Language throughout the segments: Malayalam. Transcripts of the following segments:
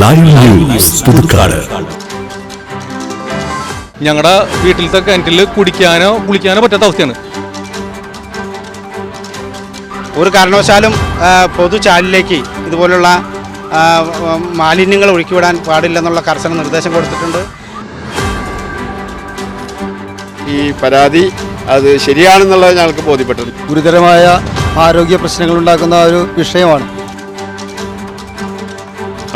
Live news Puthukkad. ഞങ്ങളുടെ വീട്ടിലത്തെ കിണറ്റിൽ കുടിക്കാനോ കുളിക്കാനോ പറ്റാത്ത അവസ്ഥയാണ്. ഒരു കാരണവശാലും പൊതു പൊതുചാലിലേക്ക് ഇതുപോലുള്ള മാലിന്യങ്ങൾ ഒഴുക്കിവിടാൻ പാടില്ലെന്നുള്ള കർശന നിർദ്ദേശം കൊടുത്തിട്ടുണ്ട്. ഈ പരാതി അത് ശരിയാണെന്നുള്ളത് ഞങ്ങൾക്ക് ബോധ്യപ്പെട്ടത് ഗുരുതരമായ ആരോഗ്യ പ്രശ്നങ്ങൾ ഉണ്ടാക്കുന്ന ഒരു വിഷയമാണ്.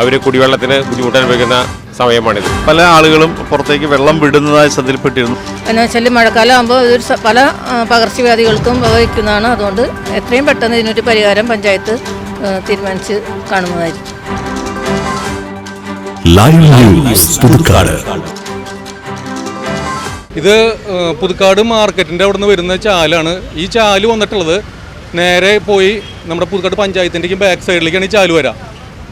അവർ കുടിവെള്ളത്തിന് ബുദ്ധിമുട്ട് അനുഭവിക്കുന്ന സമയമാണിത്. പല ആളുകളും പുറത്തേക്ക് വെള്ളം വിടുന്നതായി ശ്രദ്ധയിൽപ്പെട്ടിരുന്നു. എന്ന് വെച്ചാൽ മഴക്കാലം ആകുമ്പോൾ ഇതൊരു പല പകർച്ചവ്യാധികൾക്കും വഹിക്കുന്നതാണ് അതുകൊണ്ട് എത്രയും പെട്ടെന്ന് ഇതിനൊരു പരിഹാരം പഞ്ചായത്ത് തീരുമാനിച്ച് കാണുന്നതായിരിക്കും. Live news Puthukkad. ഇത് പുതുക്കാട് മാർക്കറ്റിന്റെ അവിടെ നിന്ന് വരുന്ന ചാലാണ്. ഈ ചാൽ വന്നിട്ടുള്ളത് നേരെ പോയി നമ്മുടെ പുതുക്കാട് പഞ്ചായത്തിന്റെയും ബാക്ക് സൈഡിലേക്കാണ് ഈ ചാൽ വരാം.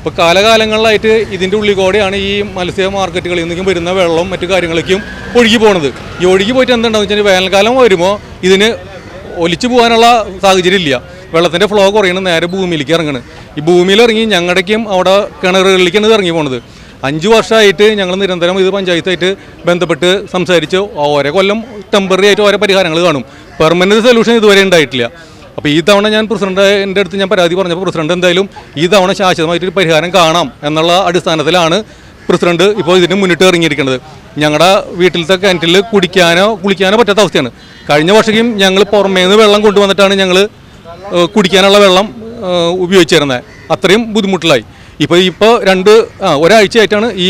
ഇപ്പോൾ കാലകാലങ്ങളിലായിട്ട് ഇതിന്റെ ഉള്ളിൽ കൂടെയാണ് ഈ മത്സ്യ മാർക്കറ്റുകളിൽ നിന്നും വരുന്ന വെള്ളവും മറ്റു കാര്യങ്ങളൊക്കെയും ഒഴുകി പോണത്. ഈ ഒഴുകി പോയിട്ട് എന്താണെന്ന് വെച്ചാൽ വേനൽക്കാലം വരുമ്പോൾ ഇതിന് ഒലിച്ചു പോകാനുള്ള സാഹചര്യം ഇല്ല. വെള്ളത്തിന്റെ ഫ്ലോ കുറയണം നേരെ ഭൂമിയിലേക്ക് ഇറങ്ങണം. ഈ ഭൂമിയിൽ ഇറങ്ങി ഞങ്ങളുടെക്കും അവിടെ കിണറുകളിലേക്കാണ് ഇത് ഇറങ്ങി പോണത്. അഞ്ച് വർഷമായിട്ട് ഞങ്ങൾ നിരന്തരം ഇത് പഞ്ചായത്തായിട്ട് ബന്ധപ്പെട്ട് സംസാരിച്ച് ഓരോ കൊല്ലം ടെമ്പററി ആയിട്ട് ഓരോ പരിഹാരങ്ങൾ കാണും. പെർമനന്റ് സൊല്യൂഷൻ ഇതുവരെ ഉണ്ടായിട്ടില്ല. അപ്പോൾ ഈ തവണ ഞാൻ പ്രസിഡന്റിന്റെ അടുത്ത് ഞാൻ പരാതി പറഞ്ഞപ്പോൾ പ്രസിഡന്റ് എന്തായാലും ഈ തവണ ശാശ്വതമായിട്ടൊരു പരിഹാരം കാണാം എന്നുള്ള അടിസ്ഥാനത്തിലാണ് പ്രസിഡന്റ് ഇപ്പോൾ ഇതിന് മുന്നിട്ട് ഇറങ്ങിയിരിക്കുന്നത്. ഞങ്ങളുടെ വീട്ടിലത്തെ കിണറ്റിൽ കുടിക്കാനോ കുളിക്കാനോ പറ്റാത്ത അവസ്ഥയാണ്. കഴിഞ്ഞ വർഷക്കും ഞങ്ങൾ പുറമേ നിന്ന് വെള്ളം കൊണ്ടുവന്നിട്ടാണ് ഞങ്ങൾ കുടിക്കാനുള്ള വെള്ളം ഉപയോഗിച്ചിരുന്നത് അത്രയും ബുദ്ധിമുട്ടിലായി. ഇപ്പോൾ ഇപ്പോൾ രണ്ട് ആ ഒരാഴ്ചയായിട്ടാണ് ഈ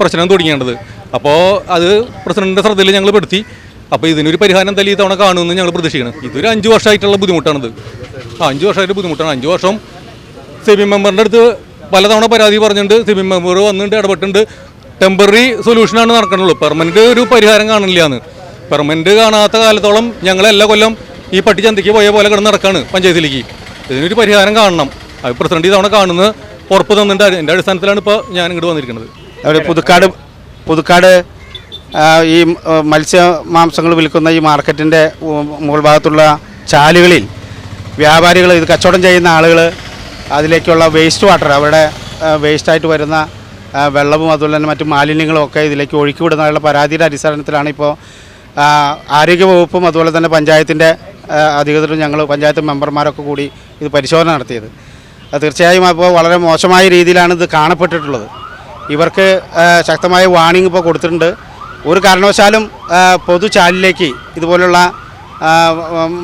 പ്രശ്നം തുടങ്ങേണ്ടത് അപ്പോൾ അത് പ്രസിഡന്റിന്റെ ശ്രദ്ധയിൽ ഞങ്ങൾ പെടുത്തി. അപ്പോൾ ഇതിനൊരു പരിഹാരം എന്തായാലും ഈ തവണ കാണുമെന്ന് ഞങ്ങൾ പ്രതീക്ഷിക്കണം ഇതൊരു അഞ്ച് വർഷമായിട്ടുള്ള ബുദ്ധിമുട്ടാണിത്. ആ അഞ്ച് വർഷമായിട്ട് ബുദ്ധിമുട്ടാണ്. അഞ്ച് വർഷം സെബി മെമ്പറിന്റെ അടുത്ത് പലതവണ പരാതി പറഞ്ഞിട്ടുണ്ട്. സെബി മെമ്പർ വന്നിട്ട് ഇടപെട്ടുണ്ട് ടെമ്പററി സൊല്യൂഷനാണ് നടക്കണുള്ളൂ. പെർമനന്റ് ഒരു പരിഹാരം കാണില്ല എന്ന്. പെർമനന്റ് കാണാത്ത കാലത്തോളം ഞങ്ങൾ എല്ലാ കൊല്ലം ഈ പട്ടി ചന്തയ്ക്ക് പോയ പോലെ കിടന്ന് നടക്കാണ് പഞ്ചായത്തിലേക്ക്. ഇതിനൊരു പരിഹാരം കാണണം. അത് പ്രസിഡന്റ് ഇതവണ തവണ കാണുന്നത് ഉറപ്പ് തന്നിട്ട് എന്റെ അടിസ്ഥാനത്തിലാണ് ഇപ്പോൾ ഞാൻ ഇങ്ങോട്ട് വന്നിരിക്കുന്നത്. പുതുക്കാട് പുതുക്കാട് ഈ മത്സ്യ മാംസങ്ങൾ വിൽക്കുന്ന ഈ മാർക്കറ്റിന്റെ മുകൾ ഭാഗത്തുള്ള ചാലുകളിൽ വ്യാപാരികൾ ഇത് കച്ചവടം ചെയ്യുന്ന ആളുകൾ അതിലേക്കുള്ള വേസ്റ്റ് വാട്ടർ അവരുടെ വേസ്റ്റായിട്ട് വരുന്ന വെള്ളവും അതുപോലെ തന്നെ മറ്റു മാലിന്യങ്ങളും ഒക്കെ ഇതിലേക്ക് ഒഴുക്കി വിടുന്നതിനുള്ള പരാതിയുടെ അടിസ്ഥാനത്തിലാണ് ഇപ്പോൾ ആരോഗ്യവകുപ്പും അതുപോലെ തന്നെ പഞ്ചായത്തിന്റെ അധികൃതരും ഞങ്ങൾ പഞ്ചായത്ത് മെമ്പർമാരൊക്കെ കൂടി ഇത് പരിശോധന നടത്തിയത്. തീർച്ചയായും അപ്പോൾ വളരെ മോശമായ രീതിയിലാണ് ഇത് കാണപ്പെട്ടിട്ടുള്ളത്. ഇവർക്ക് ശക്തമായ വാണിംഗ് ഇപ്പോൾ കൊടുത്തിട്ടുണ്ട്. ഒരു കാരണവശാലും പൊതു പൊതുചാലിലേക്ക് ഇതുപോലുള്ള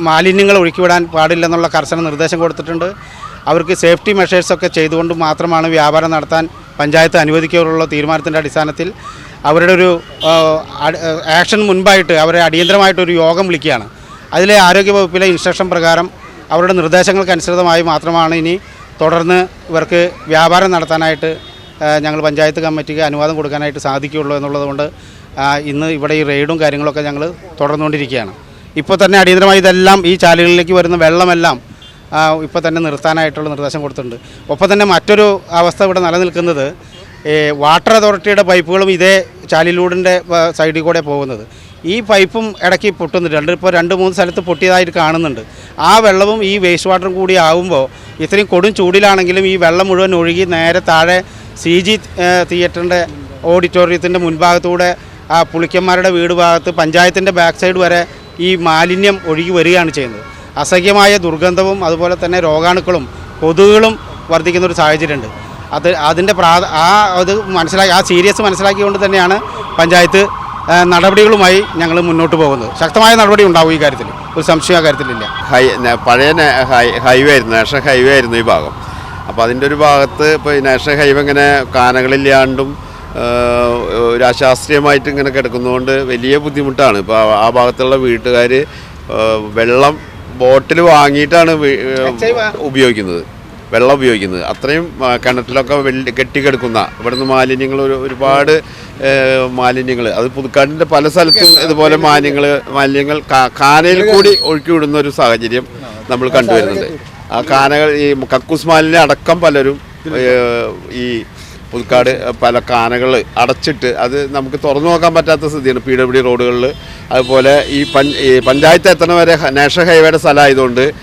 മാലിന്യങ്ങൾ ഒഴുക്കിവിടാൻ പാടില്ലെന്നുള്ള കർശന നിർദ്ദേശം കൊടുത്തിട്ടുണ്ട്. അവർക്ക് സേഫ്റ്റി മെഷേഴ്സൊക്കെ ചെയ്തുകൊണ്ട് മാത്രമാണ് വ്യാപാരം നടത്താൻ പഞ്ചായത്ത് അനുവദിക്കാറുള്ള തീരുമാനത്തിന്റെ അടിസ്ഥാനത്തിൽ അവരുടെ ഒരു ആക്ഷൻ മുൻപായിട്ട് അവരെ അടിയന്തരമായിട്ടൊരു യോഗം വിളിക്കുകയാണ്. അതിലെ ആരോഗ്യ വകുപ്പിലെ ഇൻസ്ട്രക്ഷൻ പ്രകാരം അവരുടെ നിർദ്ദേശങ്ങൾക്കനുസൃതമായി മാത്രമാണ് ഇനി തുടർന്ന് ഇവർക്ക് വ്യാപാരം നടത്താനായിട്ട് ഞങ്ങൾ പഞ്ചായത്ത് കമ്മിറ്റിക്ക് അനുവാദം കൊടുക്കാനായിട്ട് സാധിക്കുകയുള്ളൂ എന്നുള്ളതുകൊണ്ട് ഇന്ന് ഇവിടെ ഈ റെയ്ഡും കാര്യങ്ങളൊക്കെ ഞങ്ങൾ തുടർന്നുകൊണ്ടിരിക്കുകയാണ്. ഇപ്പോൾ തന്നെ അടിയന്തരമായി ഇതെല്ലാം ഈ ചാലുകളിലേക്ക് വരുന്ന വെള്ളമെല്ലാം ഇപ്പോൾ തന്നെ നിർത്താനായിട്ടുള്ള നിർദ്ദേശം കൊടുത്തിട്ടുണ്ട്. ഒപ്പം തന്നെ മറ്റൊരു അവസ്ഥ ഇവിടെ നിലനിൽക്കുന്നത് വാട്ടർ അതോറിറ്റിയുടെ പൈപ്പുകളും ഇതേ ചാലിലൂടിന്റെ സൈഡിൽ കൂടെ പോകുന്നത്. ഈ പൈപ്പും ഇടയ്ക്ക് പൊട്ടുന്നുണ്ട്. രണ്ട് ഇപ്പോൾ രണ്ട് മൂന്ന് സ്ഥലത്ത് പൊട്ടിയതായിട്ട് കാണുന്നുണ്ട്. ആ വെള്ളവും ഈ വേസ്റ്റ് വാട്ടറും കൂടി ആകുമ്പോൾ ഇത്രയും കൊടും ചൂടിലാണെങ്കിലും ഈ വെള്ളം മുഴുവൻ ഒഴുകി നേരെ താഴെ സി ജി തിയേറ്ററിന്റെ ഓഡിറ്റോറിയത്തിന്റെ മുൻഭാഗത്തൂടെ ആ പുളിക്കന്മാരുടെ വീട് ഭാഗത്ത് പഞ്ചായത്തിന്റെ ബാക്ക് സൈഡ് വരെ ഈ മാലിന്യം ഒഴുകി വരികയാണ് ചെയ്യുന്നത്. അസഹ്യമായ ദുർഗന്ധവും അതുപോലെ തന്നെ രോഗാണുക്കളും കൊതുകുകളും വർദ്ധിക്കുന്ന ഒരു സാഹചര്യമുണ്ട്. അത് അതിന്റെ പ്രാ ആ അത് മനസ്സിലാക്കി ആ സീരിയസ് മനസ്സിലാക്കിക്കൊണ്ട് തന്നെയാണ് പഞ്ചായത്ത് നടപടികളുമായി ഞങ്ങൾ മുന്നോട്ട് പോകുന്നത്. ശക്തമായ നടപടി ഉണ്ടാവും ഈ കാര്യത്തിൽ. ഒരു സംശയം ആ കാര്യത്തിലില്ല. ഹൈ പഴയ ഹൈവേ ആയിരുന്നു നാഷണൽ ഹൈവേ ആയിരുന്നു ഈ ഭാഗം. അപ്പോൾ അതിന്റെ ഒരു ഭാഗത്ത് ഇപ്പോൾ നാഷണൽ ഹൈവേ ഇങ്ങനെ കാനകളില്ലാണ്ടും ഒരു അശാസ്ത്രീയമായിട്ട് ഇങ്ങനെ കിടക്കുന്നതുകൊണ്ട് വലിയ ബുദ്ധിമുട്ടാണ്. ഇപ്പോൾ ആ- ഭാഗത്തുള്ള വീട്ടുകാർ വെള്ളം ബോട്ടിൽ വാങ്ങിയിട്ടാണ് ഉപയോഗിക്കുന്നത്. വെള്ളം ഉപയോഗിക്കുന്നത്. അത്രയും കിണറ്റിലൊക്കെ വെള്ളി കെട്ടിക്കിടക്കുന്ന ഇവിടുന്ന് മാലിന്യങ്ങൾ ഒരു ഒരുപാട് മാലിന്യങ്ങൾ അത് പുതുക്കാടിന്റെ പല സ്ഥലത്തും ഇതുപോലെ മാലിന്യങ്ങൾ മാലിന്യങ്ങൾ കാനയിൽ കൂടി ഒഴുക്കി വിടുന്ന ഒരു സാഹചര്യം നമ്മൾ കണ്ടുവരുന്നുണ്ട്. ആ കാനകൾ ഈ കക്കൂസ് മാലിന്യം അടക്കം പലരും ഈ പുതുക്കാട് പല കാനകൾ അടച്ചിട്ട് അത് നമുക്ക് തുറന്നു നോക്കാൻ പറ്റാത്ത സ്ഥിതിയാണ് പി ഡബ്ല്യു റോഡുകളിൽ. അതുപോലെ ഈ പഞ്ച് ഈ പഞ്ചായത്ത് എത്തണ വരെ നാഷണൽ ഹൈവേയുടെ സ്ഥലമായതുകൊണ്ട്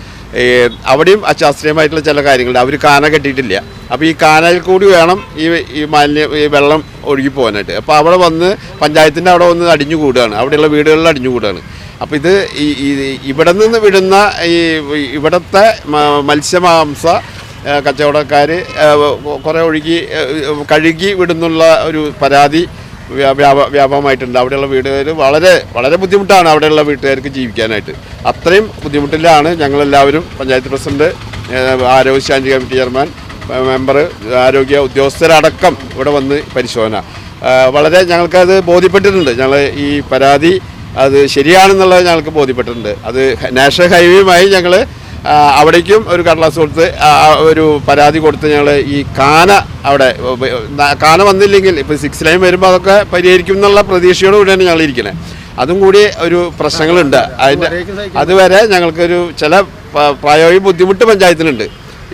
അവിടെയും അശാസ്ത്രീയമായിട്ടുള്ള ചില കാര്യങ്ങളുണ്ട്. അവർ കാന കെട്ടിയിട്ടില്ല. അപ്പോൾ ഈ കാനയിൽ കൂടി വേണം ഈ ഈ മാലിന്യ ഈ വെള്ളം ഒഴുകി പോകാനായിട്ട്. അപ്പോൾ അവിടെ വന്ന് പഞ്ചായത്തിന്റെ അവിടെ വന്ന് അടിഞ്ഞു കൂടുകയാണ്. അവിടെയുള്ള വീടുകളിൽ അടിഞ്ഞു കൂടുകയാണ്. അപ്പോൾ ഇത് ഈ- ഇവിടെ നിന്ന് വിടുന്ന ഈ ഇവിടുത്തെ മത്സ്യമാംസ കച്ചവടക്കാർ കുറേ ഒഴുകി കഴുകി വിടുന്നുള്ള ഒരു പരാതി വ്യാ- വ്യാപ വ്യാപകമായിട്ടുണ്ട്. അവിടെയുള്ള വീടുകാർ വളരെ വളരെ ബുദ്ധിമുട്ടാണ് അവിടെയുള്ള വീട്ടുകാർക്ക് ജീവിക്കാനായിട്ട്. അത്രയും ബുദ്ധിമുട്ടിലാണ് ഞങ്ങളെല്ലാവരും പഞ്ചായത്ത് പ്രസിഡന്റ് ആരോഗ്യ സ്റ്റാൻഡ് കമ്മിറ്റി ചെയർമാൻ മെമ്പർ ആരോഗ്യ ഉദ്യോഗസ്ഥരടക്കം ഇവിടെ വന്ന് പരിശോധന. വളരെ ഞങ്ങൾക്കത് ബോധ്യപ്പെട്ടിട്ടുണ്ട്. ഞങ്ങൾ ഈ പരാതി അത് ശരിയാണെന്നുള്ളത് ഞങ്ങൾക്ക് ബോധ്യപ്പെട്ടിട്ടുണ്ട്. അത് നാഷണൽ ഹൈവേയുമായി ഞങ്ങൾ അവിടേക്കും ഒരു കടലാസ് കൊടുത്ത് ഒരു പരാതി കൊടുത്ത് ഞങ്ങൾ ഈ കാന അവിടെ കാന വന്നില്ലെങ്കിൽ ഇപ്പോൾ സിക്സ് ലൈൻ വരുമ്പോൾ അതൊക്കെ പരിഹരിക്കും എന്നുള്ള പ്രതീക്ഷയോട് കൂടിയാണ് ഞങ്ങൾ ഇരിക്കുന്നത് അതും കൂടി ഒരു പ്രശ്നങ്ങളുണ്ട്. അതിന്റെ അതുവരെ ഞങ്ങൾക്കൊരു ചില പ്രായോഗിക ബുദ്ധിമുട്ട് പഞ്ചായത്തിനുണ്ട്.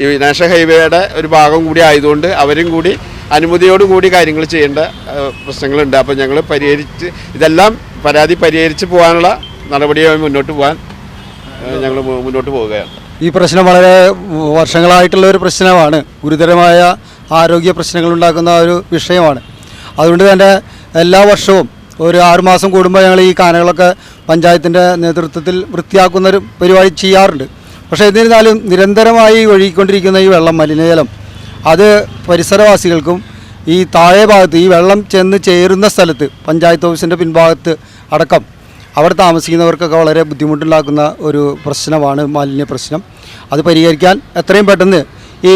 ഈ നാഷണൽ ഹൈവേയുടെ ഒരു ഭാഗം കൂടി ആയതുകൊണ്ട് അവരും കൂടി അനുമതിയോടും കൂടി കാര്യങ്ങൾ ചെയ്യേണ്ട പ്രശ്നങ്ങളുണ്ട്. അപ്പോൾ ഞങ്ങൾ പരിഹരിച്ച് ഇതെല്ലാം പരാതി പരിഹരിച്ച് പോകാനുള്ള നടപടിയായി മുന്നോട്ട് പോകാൻ ഞങ്ങൾ മുന്നോട്ട് പോവുകയാണ്. ഈ പ്രശ്നം വളരെ വർഷങ്ങളായിട്ടുള്ള ഒരു പ്രശ്നമാണ്. ഗുരുതരമായ ആരോഗ്യ പ്രശ്നങ്ങൾ ഉണ്ടാക്കുന്ന ഒരു വിഷയമാണ്. അതുകൊണ്ട് തന്നെ എല്ലാ വർഷവും ഒരു ആറുമാസം കൂടുമ്പോൾ ഞങ്ങൾ ഈ കാനകളൊക്കെ പഞ്ചായത്തിന്റെ നേതൃത്വത്തിൽ വൃത്തിയാക്കുന്ന ഒരു പരിപാടി ചെയ്യാറുണ്ട്. പക്ഷേ എന്നിരുന്നാലും നിരന്തരമായി ഒഴുകിക്കൊണ്ടിരിക്കുന്ന ഈ വെള്ളം മലിനജലം അത് പരിസരവാസികൾക്കും ഈ താഴെ ഭാഗത്ത് ഈ വെള്ളം ചെന്ന് ചേരുന്ന സ്ഥലത്ത് പഞ്ചായത്ത് ഓഫീസിന്റെ പിൻഭാഗത്ത് അടക്കം അവിടെ താമസിക്കുന്നവർക്കൊക്കെ വളരെ ബുദ്ധിമുട്ടുണ്ടാക്കുന്ന ഒരു പ്രശ്നമാണ് മാലിന്യ പ്രശ്നം. അത് പരിഹരിക്കാൻ എത്രയും പെട്ടെന്ന് ഈ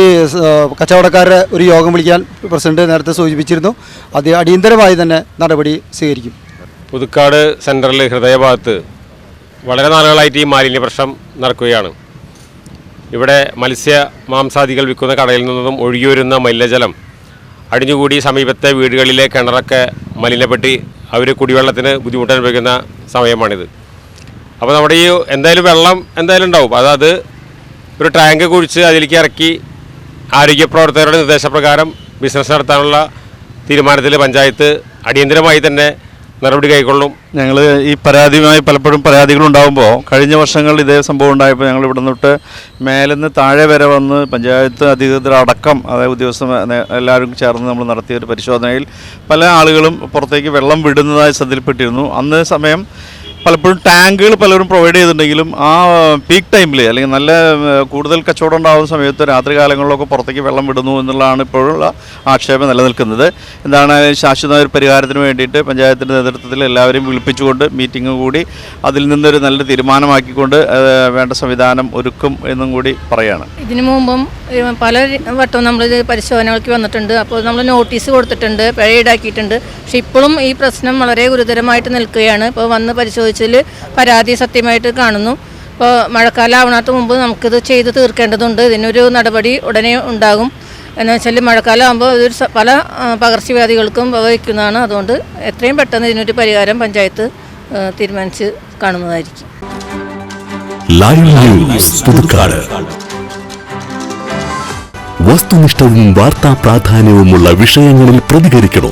കച്ചവടക്കാരുടെ ഒരു യോഗം വിളിക്കാൻ പ്രസിഡന്റ് നേരത്തെ സൂചിപ്പിച്ചിരുന്നു. അത് അടിയന്തരമായി തന്നെ നടപടി സ്വീകരിക്കും. പുതുക്കാട് സെന്ററിൽ ഹൃദയഭാഗത്ത് വളരെ നാളുകളായിട്ട് ഈ മാലിന്യ പ്രശ്നം നടക്കുകയാണ്. ഇവിടെ മത്സ്യ മാംസാദികൾ വിൽക്കുന്ന കടയിൽ നിന്നും ഒഴുകി വരുന്ന മലിനജലം അടിഞ്ഞുകൂടി സമീപത്തെ വീടുകളിലെ കിണറൊക്കെ മലിനപ്പെട്ട് അവർ കുടിവെള്ളത്തിന് ബുദ്ധിമുട്ടനുഭവിക്കുന്ന സമയമാണിത്. അപ്പോൾ നമ്മുടെ ഈ എന്തായാലും വെള്ളം എന്തായാലും ഉണ്ടാവും. അതായത് ഒരു ടാങ്ക് കുഴിച്ച് അതിലേക്ക് ഇറക്കി ആരോഗ്യ പ്രവർത്തകരുടെ നിർദ്ദേശപ്രകാരം ബിസിനസ് നടത്താനുള്ള തീരുമാനത്തിൽ പഞ്ചായത്ത് അടിയന്തരമായി തന്നെ നടപടി കൈക്കൊള്ളും. ഞങ്ങൾ ഈ പരാതിയുമായി പലപ്പോഴും പരാതികളുണ്ടാകുമ്പോൾ കഴിഞ്ഞ വർഷങ്ങളിൽ ഇതേ സംഭവം ഉണ്ടായപ്പോൾ ഞങ്ങൾ ഇവിടെ നിന്നിട്ട് മേലെന്ന് താഴെ വരെ വന്ന് പഞ്ചായത്ത് അധികൃതരടക്കം അതായത് ഉദ്യോഗസ്ഥ എല്ലാവരും ചേർന്ന് നമ്മൾ നടത്തിയ ഒരു പരിശോധനയിൽ പല ആളുകളും പുറത്തേക്ക് വെള്ളം വിടുന്നതായി ശ്രദ്ധയിൽപ്പെട്ടിരുന്നു. അന്ന് സമയം പലപ്പോഴും ടാങ്കുകൾ പലരും പ്രൊവൈഡ് ചെയ്തിട്ടുണ്ടെങ്കിലും ആ പീക്ക് ടൈമിൽ അല്ലെങ്കിൽ നല്ല കൂടുതൽ കച്ചവടം ഉണ്ടാകുന്ന സമയത്ത് രാത്രി കാലങ്ങളിലൊക്കെ പുറത്തേക്ക് വെള്ളം വിടുന്നു എന്നുള്ളതാണ് ഇപ്പോഴുള്ള ആക്ഷേപം നിലനിൽക്കുന്നത്. എന്താണ് ശാശ്വതമായ ഒരു പരിഹാരത്തിന് വേണ്ടിയിട്ട് പഞ്ചായത്തിന്റെ നേതൃത്വത്തിൽ എല്ലാവരെയും വിളിപ്പിച്ചുകൊണ്ട് മീറ്റിംഗ് കൂടി അതിൽ നിന്നൊരു നല്ല തീരുമാനമാക്കിക്കൊണ്ട് വേണ്ട സംവിധാനം ഒരുക്കും എന്നും കൂടി പറയാണ്. ഇതിനു മുമ്പും പല വട്ടവും നമ്മളിത് പരിശോധനകൾക്ക് വന്നിട്ടുണ്ട്. അപ്പോൾ നമ്മൾ നോട്ടീസ് കൊടുത്തിട്ടുണ്ട് പിഴ ഈടാക്കിയിട്ടുണ്ട്. പക്ഷെ ഇപ്പോഴും ഈ പ്രശ്നം വളരെ ഗുരുതരമായിട്ട് നിൽക്കുകയാണ്. ഇപ്പോൾ വന്ന് പരിശോധിച്ചതിൽ പരാതി സത്യമായിട്ട് കാണുന്നു. ഇപ്പോൾ മഴക്കാലം ആവണത്ത് മുമ്പ് നമുക്കിത് ചെയ്ത് തീർക്കേണ്ടതുണ്ട്. ഇതിനൊരു നടപടി ഉടനെ ഉണ്ടാകും. എന്ന് വെച്ചാൽ മഴക്കാലം ആകുമ്പോൾ ഇതൊരു പല പകർച്ചവ്യാധികൾക്കും വഹിക്കുന്നതാണ് അതുകൊണ്ട് എത്രയും പെട്ടെന്ന് ഇതിനൊരു പരിഹാരം പഞ്ചായത്ത് തീരുമാനിച്ച് കാണുന്നതായിരിക്കും. വസ്തുനിഷ്ഠവും വാർത്താ പ്രാധാന്യവുമുള്ള വിഷയങ്ങളിൽ പ്രതികരിക്കണോ?